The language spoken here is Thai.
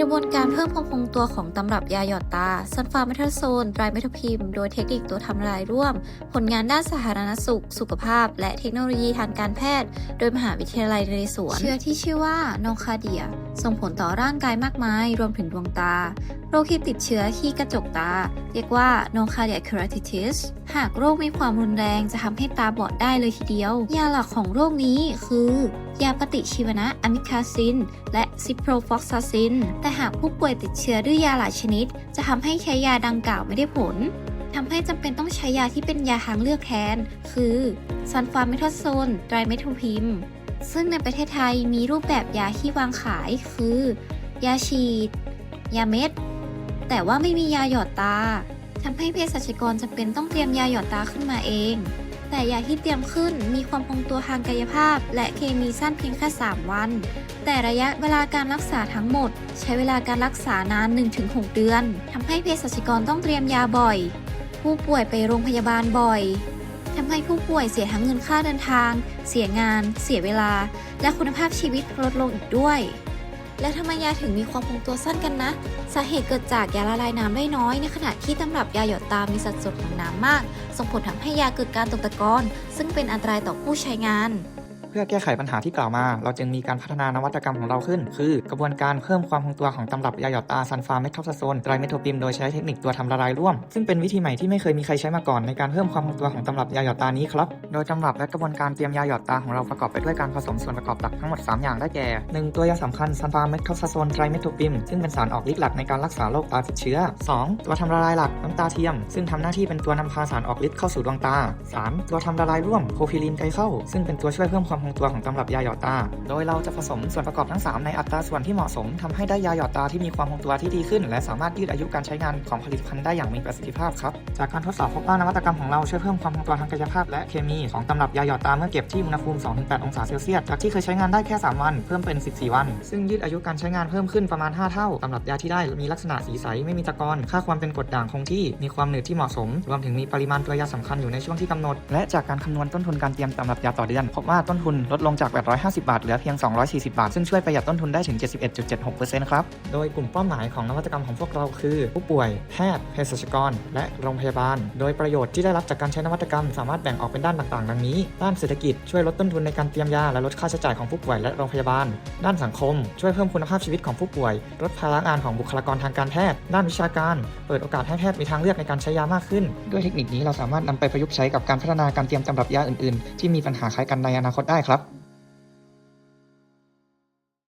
กระบวนการเพิ่มความคงตัวของตำรับยาหยอดตาซันฟาเมทาโซนไตรเมทพิม โดยเทคนิคตัวทำลายร่วม ผลงานด้านสาธารณสุข สุขภาพ และเทคโนโลยีทางการแพทย์ โดยมหาวิทยาลัยนเรศวรเชื้อที่ชื่อว่าโนคาเดีย ส่งผลต่อร่างกายมากมาย รวมถึงดวงตา โรคที่ติดเชื้อที่กระจกตา เรียกว่า no cardiac keratitis หากโรคมีความรุนแรงจะทำให้ตาบอดได้เลยทีเดียว ยาหลักของโรคนี้คือยาปฏิชีวนะอะมิคาซิน และซิโปรฟอกซาซินแต่หากผู้ป่วยติดเชื้อด้วยยาหลายชนิด จะทำให้ใช้ยาดังกล่าวไม่ได้ผลทำให้จำเป็นต้องใช้ยาที่เป็นยาทางเลือกแทน คือซันฟาเมทาโซนไตรเมทโทพิม ซึ่งในประเทศไทยมีรูปแบบยาที่วางขาย คือ ยาฉีด ยาเม็ด แต่ว่าไม่มียาหยอดตาทำให้เภสัชกรจำเป็นต้องเตรียมยาหยอดตาขึ้นมาเอง แต่ยาที่เตรียมขึ้นมีความคงตัวทางกายภาพ และเคมีสั้นเพียงแค่ 3 วัน แต่ระยะเวลาการรักษาทั้งหมด ใช้เวลาการรักษานาน 1-6 เดือนทำให้เภสัชกรต้องเตรียมยาบ่อย ผู้ป่วยไปโรงพยาบาลบ่อยทำให้ผู้ป่วยเสียทั้งเงินค่าเดินทาง เสียงาน เสียเวลา และคุณภาพชีวิตลดลงอีกด้วย และทำไมยาถึงมีความคงตัวสั้นกันนะ สาเหตุเกิดจากยาละลายน้ำได้น้อย ในขณะที่ตำรับยาหยดตามีสัดส่วนของน้ำมาก ส่งผลทำให้ยาเกิดการตกตะกอนซึ่งเป็นอันตรายต่อผู้ใช้งาน เพื่อแก้ไขปัญหาที่กล่าวมา เราจึงมีการพัฒนานวัตกรรมของเราขึ้น คือกระบวนการเพิ่มความคงตัวของตำรับยาหยอดตาซันฟาเมทอปซาโซนไตรเมโทปิมโดยใช้เทคนิคตัวทำละลายร่วม ซึ่งเป็นวิธีใหม่ที่ไม่เคยมีใครใช้มาก่อนในการเพิ่มความคงตัวของตำรับยาหยอดตานี้ครับโดยตำรับและกระบวนการเตรียมยาหยอดตาของเราประกอบไปด้วยการผสมส่วนประกอบหลักทั้งหมด 3 อย่างได้แก่ 1 ตัวยาสำคัญซันฟาเมทอปซาโซนไตรเมโทปิมซึ่งเป็นสารออกฤทธิ์หลักในการรักษาโรคตาติดเชื้อ 2 ตัวทำละลายหลักน้ำตาเทียม ซึ่งทำหน้าที่เป็นตัวนำพาสารออกฤทธิ์เข้าสู่ดวงตา 3 ตัวทำละลายร่วมโคฟิลินไกลเข้าซึ่งเป็นตัวช่วยเพิ่มความงตัวของตำรับยาหยอดตา โดยเราจะผสมส่วนประกอบทั้ง 3 ในอัตราส่วนที่เหมาะสมทำให้ได้ยาหยอดตาที่มีความคงตัวที่ดีขึ้น และสามารถยืดอายุการใช้งานของผลิตภัณฑ์ได้อย่างมีประสิทธิภาพครับ จากการทดสอบพบว่านวัตกรรมของเราช่วยเพิ่มความคงตัวทางกายภาพและเคมีของตำรับยาหยอดตาเมื่อเก็บที่อุณหภูมิ 2-8 องศาเซลเซียส จากที่เคยใช้งานได้แค่ 3 วัน เพิ่มเป็น 14 วัน ซึ่งยืดอายุการใช้งานเพิ่มขึ้นประมาณ 5 เท่าตำรับยาที่ได้มีลักษณะสีใสไม่มีตะกอนค่าความเป็นกรดด่างคงที่มีความหนืดที่เหมาะสม รวมถึงมีปริมาณตัวยาสำคัญอยู่ในช่วงที่กำหนด และจากการคำนวณต้นทุนการเตรียมตำรับยาต่อเดือนพบว่าต้นทุนลดลงจาก 850 บาท เหลือเพียง 240 บาท ซึ่งช่วยประหยัดต้นทุนได้ถึง 71.76%ครับ โดยกลุ่มเป้าหมายของนวัตกรรมของพวกเราคือ ผู้ป่วย แพทย์ เภสัชกร และโรงพยาบาล โดยประโยชน์ที่ได้รับจากการใช้นวัตกรรม สามารถแบ่งออกเป็นด้านต่างๆ ดังนี้ ด้านเศรษฐกิจช่วยลดต้นทุนในการเตรียมยาและลดค่าใช้จ่ายของผู้ป่วยและโรงพยาบาล ด้านสังคม ช่วยเพิ่มคุณภาพชีวิตของผู้ป่วย ลดภาระงานของบุคลากรทางการแพทย์ ด้านวิชาการ เปิดโอกาสให้แพทย์มีทางเลือกในการใช้ยามากขึ้น ด้วยเทคนิคนี้เราสามารถนำไปประยุกต์ใช้กับการพัฒนาการเตรียมตำรับยาอื่นๆ ที่มีปัญหาคล้ายกันในอนาคตได้ครับ